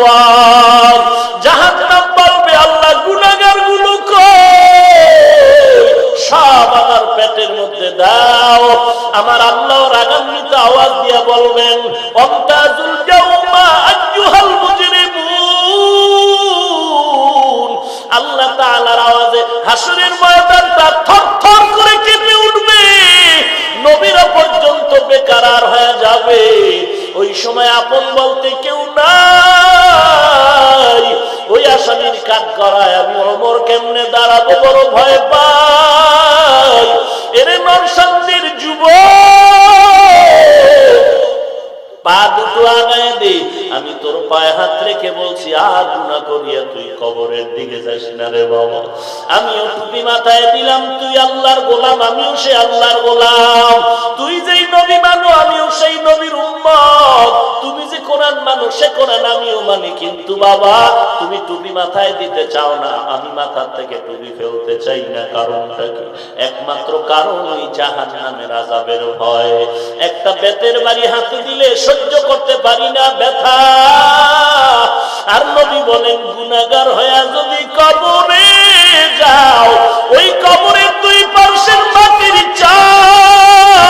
আওয়াজ জাহান্নাম আল্লাহ গুনাহগারগুলো সব আমার পেটের মধ্যে দাও। আমার আল্লাহ রাগান্বিত আওয়াজ দিয়া বলবেন আওয়াজে থরথর করে উঠবে। পর্যন্ত বেকারার হয়ে যাবে। ওই সময় আপন বলতে কেউ নাই। ওই আসামির কাঠ করায় আমি অমর কেমনে দাঁড়াবো বড় ভয় পাই? এরে নরসান্দির যুব! পা দুটো আগায় দে। আমি তোর পায়ে হাত রেখে বলছি, আর গুণা করিয়া তুই কবরের দিকে যাস না রে বাবা। আমিও টুপি মাথায় দিলাম, তুই আল্লাহর গোলাম, আমিও সে আল্লাহর গোলাম। তুই যেই নবী মানো, আমিও সেই যে সে কোরআন আমিও মানি, কিন্তু বাবা, তুমি টুপি মাথায় দিতে চাও না। আমি মাথার থেকে টুপি ফেলতে চাই না, কারণটা কি? একমাত্র কারণ ওই জাহান নামের আজাবের ভয়। একটা বেতের বাড়ি হাতে দিলে সহ্য করতে পারি না, ব্যথা। আর নবী বলেন গুনাগার হইয়া যদি কবরে যাও, ওই কবরের দুই পার্শ্বের মাটির চাপ,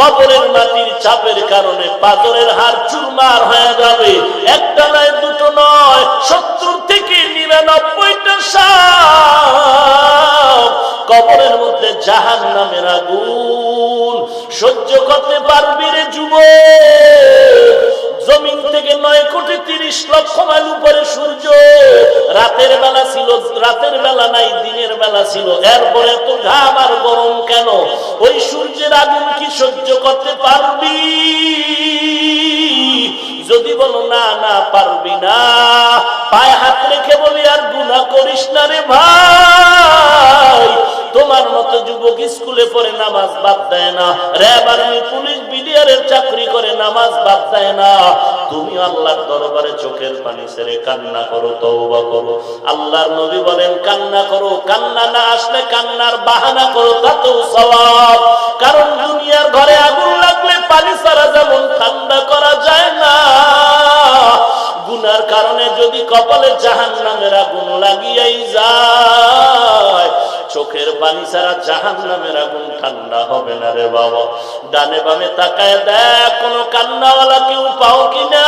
কবরের মাটির চাপের কারণে পাথরের হার চুরমার হয়ে যাবে। একটা নয়, দুটো নয়, সত্তর থেকে নিরানব্বইটা সাপ কবরের মধ্যে জাহান নামের আগুন সহ্য করতে পারবি রে যুব জমিন থেকে নয় কোটি তিরিশ লক্ষ মাইল উপরে সূর্য। রাতের বেলা ছিল, রাতের বেলা নাই, দিনের বেলা ছিল। এরপরে তো ঘাম আর গরম কেন? ওই সূর্যের আগুন কি সহ্য করতে পারবি? যদি বলো, না না, পারবি না। পায়ে হাত রেখে বলি, আর গুণা করিস না রে ভাই। যুবক স্কুলে পড়ে নামাজ বাদ দেয় না। র্যাব আর্মি, পুলিশ, বিডিআরের চাকরি করে নামাজ বাদ দেয় না। তুমি আল্লাহর দরবারে চোখের পানি ছেড়ে কান্না করো, তওবা করো। আল্লাহর নবী বলেন, কান্না করো, কান্না না আসলে কান্নার বাহানা করো, তাতেও সওয়াব। কারণ দুনিয়ার ঘরে আগুন লাগলে পানি ছাড়া যেমন ঠান্ডা করা যায় না। গুনার কারণে যদি কপালে জাহান নামের আগুন লাগিয়াই যায় চোখের পানি ছাড়া জাহান নামের আগুন ঠান্ডা হবে না রে বাবা। ডানে বামে তাকায় দেখ, কোনো কান্নাওয়ালা কেউ পাও কিনা?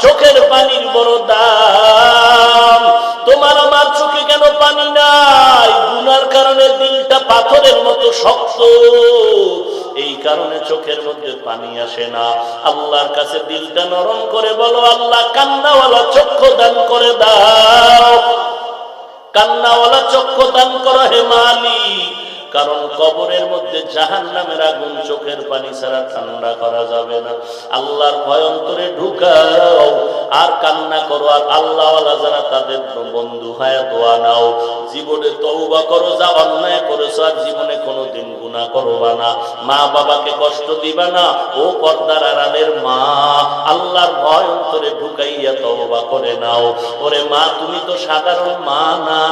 চোখের পানির বড় দাম। তোমার আমার চোখে কেন পানি নাই? গুনার কারণে দিলটা পাথরের মতো শক্ত। এই কারণে চোখের মধ্যে পানি আসে না। আল্লাহর কাছে দিলটা নরম করে বলো, আল্লাহ কান্নাওয়ালা চক্ষু দান করে দাও। কান্নাওয়ালা চক্ষু দান করো হে মালিক। কারণ কবরের মধ্যে জাহান নামের আগুন চোখের পানি ছাড়া ঠান্ডা করা যাবে না। আল্লাহর ভয়ন্তরে ঢুকাও, আর কান্না করো, আর আল্লাহওয়ালা যারা তাদের বন্ধু হয়, দোয়া নাও। জীবনে তৌবা করো, যা অন্যায় করেছ, আর জীবনে কোনোদিন গুণা করবা না। মা বাবাকে কষ্ট দিবা না, ও পর্দার আড়ালের মা। আল্লাহর ভয় অন্তরে ঢুকাইয়া তওবা করে নাও। ওরে মা, তুমি তো সাধারণ মা না,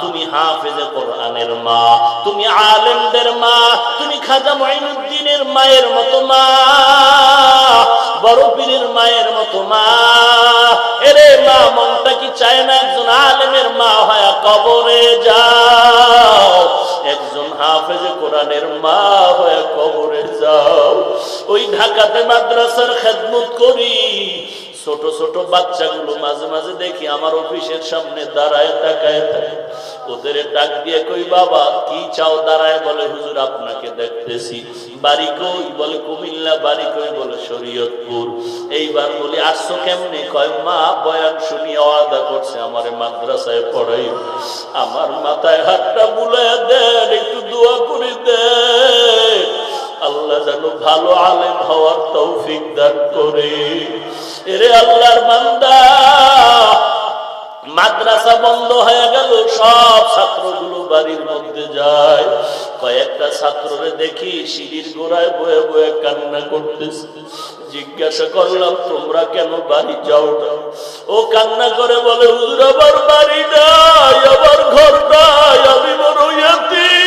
তুমি হাফেজে কোরআনের মা। তুমি আলেমদের মা, তুমি খাজা মাইনুদ্দিনের মায়ের মতো মা, বড় পীরের মায়ের মতো মা। এরে মা, মনটা কি চায় না একজন আলেমের মা হয় কবরে যাও? একজন হাফেজ কোরআনের মা হয়ে কবরে যাও। ওই ঢাকাতে মাদ্রাসার খেদমত করি। ছোট ছোট বাচ্চাগুলো মাঝে মাঝে দেখি আমার অফিসের সামনে দাঁড়ায়, তাকায় ওদের ডাক দিয়ে কই, বাবা, কি চাও? দাঁড়ায় বলে, হুজুর, আপনাকে দেখতেছি। বাড়ি কই? বলে, কুমিল্লা। বাড়ি কই? বলে, শরীয়তপুর। এইবার বলি, আসছো কেমনি? কয়, মা, বয়ান শুনি আওয়াদা করছে আমার মাদ্রাসায় পড়াই। আমার মাথায় হাতটা বুলায় দেন, একটু দোয়া করে দেন। আল্লাহ যেন ভালো আলেম হওয়ার তৌফিক দান করে। এরে আল্লাহর বান্দা মাদ্রাসা বন্ধ হয়ে গেল, সব ছাত্রগুলো বাড়ির মধ্যে যায়। কয়েকটা ছাত্ররে দেখি সিঁড়ির গোড়ায় বয়ে বয়ে কান্না করতেছে। জিজ্ঞাসা করলাম, তোমরা কেন বাড়ি যাও ও কান্না করে বলে, হুজুর আবার বাড়ি নাই আবার ঘর নাই, আমি বড় ইয়াতীম।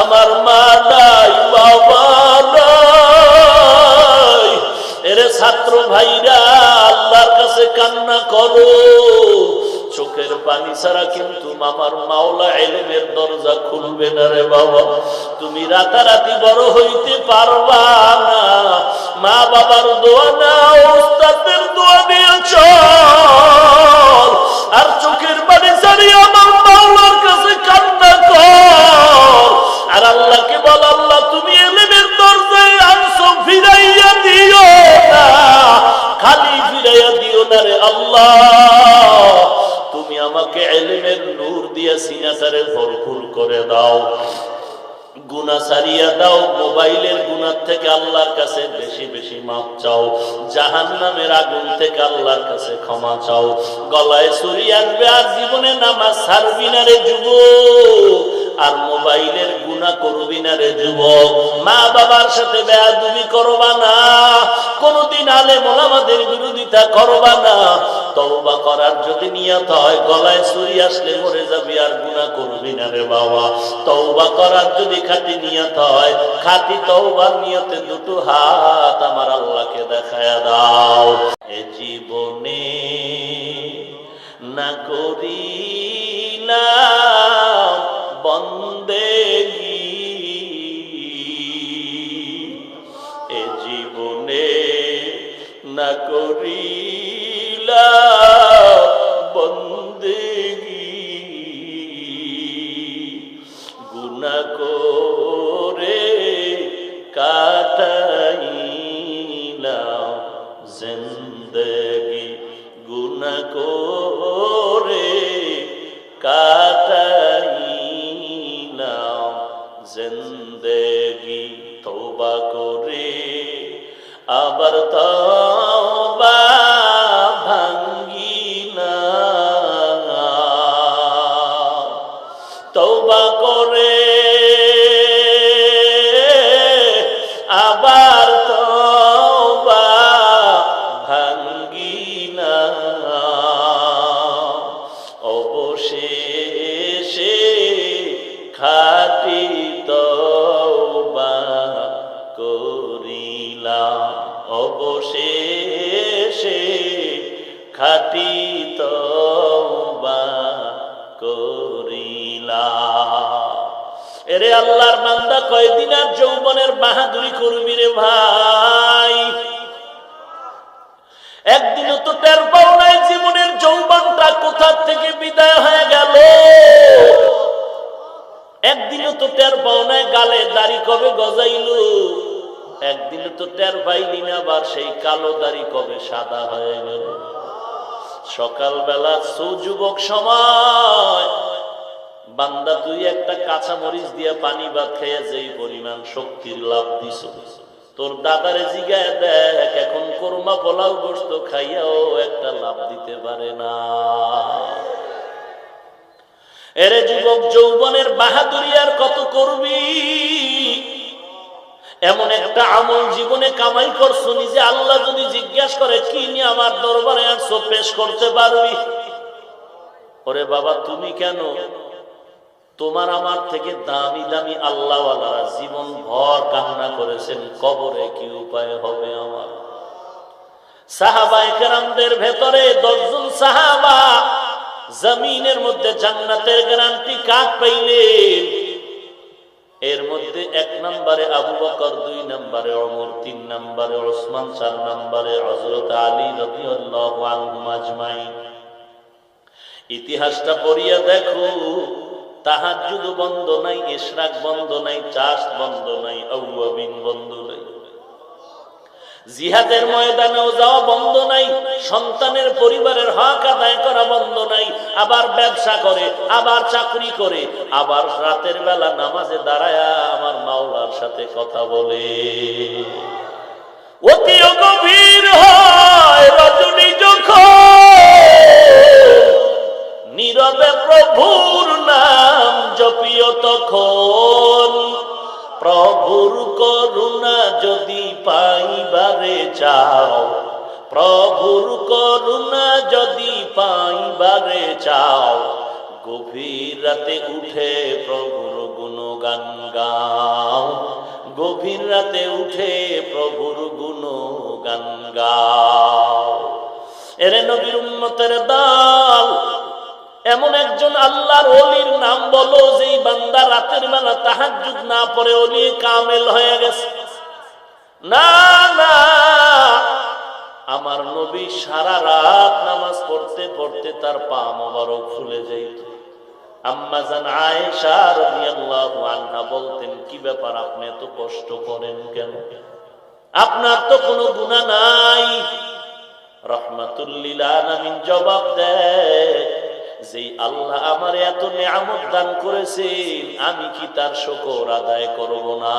আমার মা নাই, বাবা ছাত্র ভাইরা, আল্লাহর কাছে কান্না করো। চোখের পানি ছাড়া কিন্তু মামার মাওলা এলেমের দরজা খুলবে না রে বাবা। তুমি রাতারাতি বড় হইতে পারবা না। মা বাবার দোয়া না ওস্তাদের দোয়া নিয়ে চল। আর চোখের পানি ছাড়িয়ে আমার মাওলার কাছে কান্না কর। আর আল্লাহকে বল তুমি আমাকে এলেমের নূর দিয়ে সিনাতারে ভরপুর করে দাও। গুনা সারিয়া দাও, মোবাইলের গুনার থেকে আল্লাহর কাছে বেশি বেশি মাপ চাও। জাহান নামের আগুন থেকে আল্লাহর কাছে ক্ষমা চাও। গলায় ছুরি আসবে আর জীবনে নামাজ ছাড়বি না রে যুবক। আর মোবাইলের গুণা করবি না রে যুবক। মা বাবার সাথে বেয়াদুবি করবা না। কোনদিন আলে মোলামাদের বিরোধিতা করবা না। করার যদি নিয়ত হয়, গলায় আসলে মরে যাবি আর গুণা করবি না রে বাবা। করার যদি খাঁটি নিয়ত হয়, খাঁটি তওবার নিয়তে দুটো হাত আমার আল্লাহকে দেখায়া দাও। এ জীবনে না করিলাম বন্দেগি এ জীবনে না করিলা বন্দেগি জিন্দগি তোবা করে আবার তওবা তওবা করিলাম এরে আল্লাহর কয়দিন আর যৌবনের বাহাদুরি করবি রে ভাই? তো টের পাও নাই জীবনের যৌবনটা কোথা থেকে বিদায় হয়ে গেল। তো গালে দাড়ি কবে গজাইলো। একদিনও তো টের পাইলি না আবার সেই কালো দাড়ি কবে সাদা হয়ে গেল। সকালবেলা সুযুবক সময় বান্দা তুই একটা কাঁচা মরিচ দিয়ে পানি ভাত খেয়ে যেই পরিমাণ শক্তির লাভ দিছ, তোর দাদারে জিগায় দেখ, এখন কোরমা পোলাও গোস্ত খাইয়াও একটা লাভ দিতে পারে না। এরে যুবক, যৌবনের বাহাদুরি আর কত করবি? এমন একটা আমল জীবনে কামাই করছ, নিজে আল্লাহ যদি জিজ্ঞাসা করে, কি নিয়ে আমার দরবারে আসছো পেশ করতে পারবি? ওরে বাবা, তুমি কেন? তোমার আমার থেকে দামি দামি আল্লাহওয়ালারা জীবন ভর কান্না করেছেন, কবরে কি উপায় হবে আমার? সাহাবা একরামদের ভেতরে দশজন সাহাবা, জমিনের মধ্যে জান্নাতের গ্যারান্টি কাক পাইলেন। এর মধ্যে এক নম্বরে আবু বকর, দুই নম্বরে অমর তিন নম্বরে ওসমান, চার নম্বরে হজরত আলী আনহু ইতিহাসটা পড়িয়া দেখো, তাহাজ্জুদ বন্ধ নাই, ইশরাক বন্ধ নাই, চাষ বন্ধ নাই, আউয়াবিন বন্ধ নাই। জিহাদের ময়দানেও যাওয়া বন্ধ নাই, সন্তানের পরিবারের হক নাই, আবার ব্যবসা করে, আবার চাকরি করে, আবার রাতের বেলা নামাজে দাঁড়ায়া আমার মাওলার সাথে কথা বলে। অতি গভীর হয় রজনী যখন, নীরবে প্রভুর নাম জপিও তখন। প্রভুর করুণা যদি পাইবারে চাও প্রভুর করুণা যদি পাইবারে চাও, গভীর রাতে উঠে প্রভুর গুণগান গাও। গভীর রাতে উঠে প্রভুর গুণ গান গাও। এরে নবীর উম্মতের দল, এমন একজন আল্লাহর অলির নাম বলো, যেই বান্দা রাতের বেলা তাহাজ্জুদ না পড়ে অলি কামেল হয়ে গেছে। না না আমার নবী সারা রাত নামাজ পড়তে পড়তে তার পা মোবারক ফুলে যাইত। আম্মা জান আয়েশা বলতেন, কি ব্যাপার, আপনি এত কষ্ট করেন কেন? আপনার তো কোনো গুনাহ নাই। রহমাতুল্লিল আলামিন জবাব দেয় যে আল্লাহ আমার এত নিয়ামত দান করেছেন, আমি কি তার শকর আদায় করব না?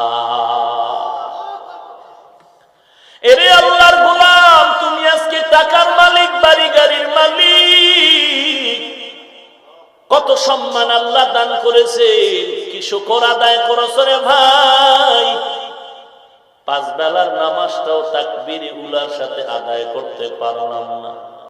সম্মান আল্লাহ দান করেছেন। কি শুকর আদায় করছরে ভাই? পাঁচ বেলার নামাজটাও তাকবির উলার সাথে আদায় করতে পারলাম না।